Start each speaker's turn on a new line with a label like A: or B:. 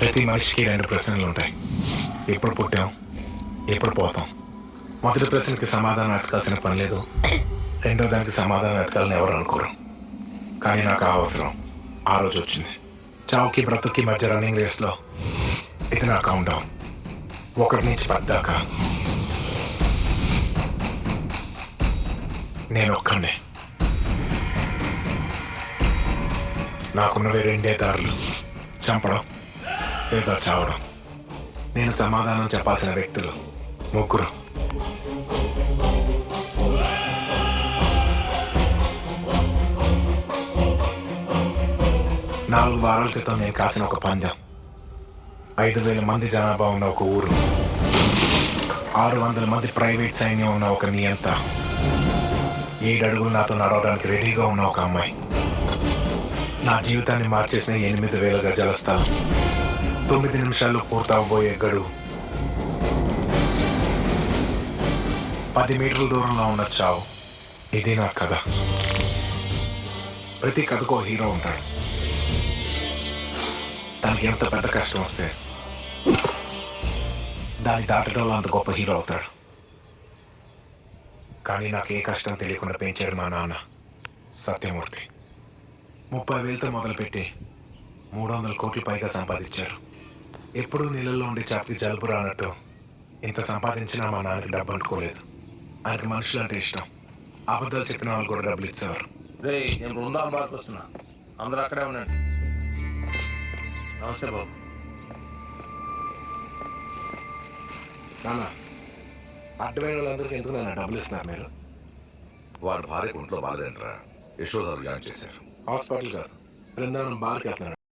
A: ప్రతి మనిషికి రెండు ప్రశ్నలు ఉంటాయి. ఎప్పుడు పుట్టాం? ఎప్పుడు పోతాం? మొదటి ప్రశ్నకి సమాధానం వెతకాల్సిన పని లేదు. రెండో దానికి సమాధానం వెతకాలని ఎవరు అనుకోరు. కానీ నాకు ఆ అవసరం. ఆ రోజు వచ్చింది. చావుకి బ్రతుక్కి మధ్య రన్నింగ్ రేస్లో ఇది నా కౌంట్ డౌన్ ఒకటి నుంచి పద్దాకా. నేను ఒక్కడే నాకున్నవి రెండే దారులు. చంపడం లేదా చావడం. నేను సమాధానం చెప్పాల్సిన వ్యక్తులు ముగ్గురు. నాలుగు వారాల క్రితం నేను కాసిన ఒక పందెం. ఐదు వేల మంది జనాభా ఉన్న ఒక ఊరు. ఆరు వందల మంది ప్రైవేట్ సైన్యం ఉన్న ఒక నియంత. ఏడు అడుగులు నాతో నడవడానికి రెడీగా ఉన్న ఒక అమ్మాయి. నా జీవితాన్ని మార్చేసిన ఎనిమిది వేల గజాల స్థలం. తొమ్మిది నిమిషాలు పూర్తవబోయే గడువు. పది మీటర్ల దూరంలో ఉన్న చావు. ఇది నా కథ. ప్రతి కథకు హీరో ఉంటాడు. తనకి ఎంత పెద్ద కష్టం వస్తే దాన్ని దాటడంలో అంత గొప్ప హీరో అవుతాడు. కానీ నాకు ఏ కష్టం తెలియకుండా పెంచాడు మా నాన్న. సత్యమూర్తి. ముప్పై వేలతో మొదలుపెట్టి మూడు వందల కోట్లు పైగా సంపాదించారు. ఎప్పుడూ నీళ్ళల్లో ఉండి చాపకి జలుబు రానట్టు ఇంత సంపాదించినా మా నాన్నకి డబ్బు అనుకోలేదు ఆయనకి మనుషులు అంటే ఇష్టం. అబద్ధాలు చెప్పిన వాళ్ళు కూడా డబ్బులు ఇచ్చేవారు.
B: రే నేను బృందాం వస్తున్నా. అందరూ అక్కడే ఉండండి. నమస్తే బాబు.
A: నాన్న. అడ్డమైన వాళ్ళందరికీ ఎందుకు నాన్న డబ్బులు ఇస్తున్నారు మీరు?
C: వాడి భార్యకు ఒంట్లో బాగాలేదంటరా యశోదారు జాయిన్ చేశారు.
A: హాస్పిటల్ కాదు. బృందావనం బార్కి వెళ్తున్నారు